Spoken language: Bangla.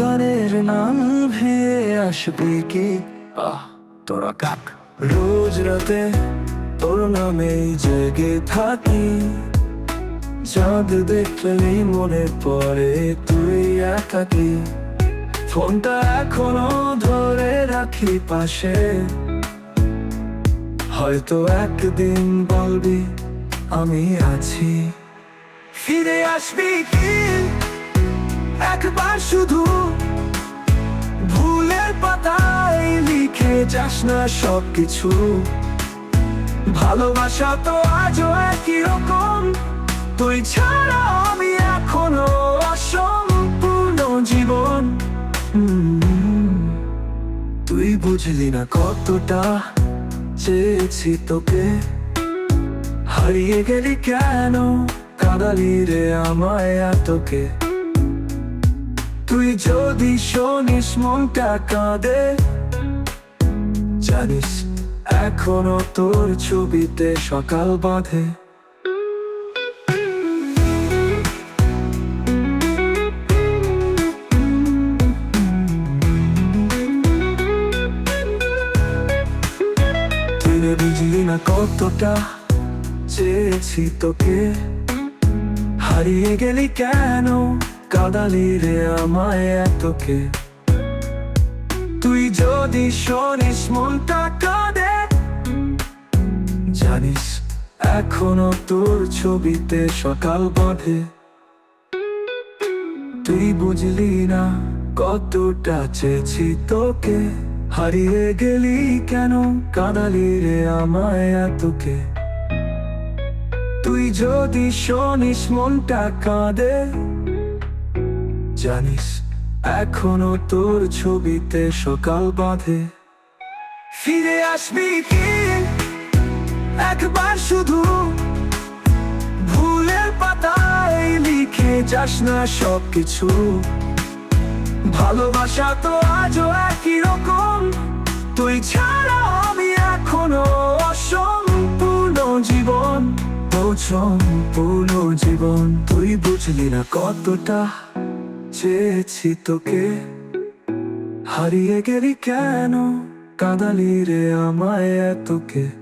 গানের নাম ভেয়ে আসবে কি? তোরা কাক? রোজ রাতে তোর নামে জেগে থাকি। চাঁদ দেখলেই মনে পড়ে তুই একাকি ফোনটা এখনও ধরে রাখি পাশে। হয়তো একদিন বলবি আমি আছি। ফিরে আসবি কি? একবার শুধু ভুলের পাতায় লিখে যাস না সব কিছু ভালোবাসা তো আজও একই রকম। তুই ছাড়া আমি এখনও অসম্পূর্ণ জীবন। তুই বুঝলি না কতটা চেয়েছি তোকে। হারিয়ে গেলি কেন? কাদালি রে আমায় এতকে তুই যদি শোনিস মনটা কাঁদে, জানিস এখনও তোর ছবিতে সকাল বাঁধে। বুঝলি না কতটা চেয়েছি তোকে। হারিয়ে গেলি কেন? কাদালি রে আমায় এতকে। তুই যদি শোনিস মনটা কাঁদে, জানিস এখনও তোর ছবিতে সকাল বাঁধে। তুই বুঝলি না কতটা চেয়েছি তোকে। হারিয়ে গেলি কেন কাঁদালি রে আমায় এতকে। তুই যদি শোনিস মনটা কাঁদে জানিস, এখনও তোর ছবিতে সকাল বাঁধে। ফিরে আসবি কি? একবার শুধু ভুলের পাতায় লিখে যাস না সব কিছু ভালোবাসা তো আজও একই রকম। তুই ছাড়া আমি এখনও অসম্পূর্ণ জীবন। অসম্পূর্ণ জীবন, তুই বুঝলি না কতটা চেয়েছি তোকে। হারিয়ে গেলি কেন? কাদালি রে আমায় এতকে।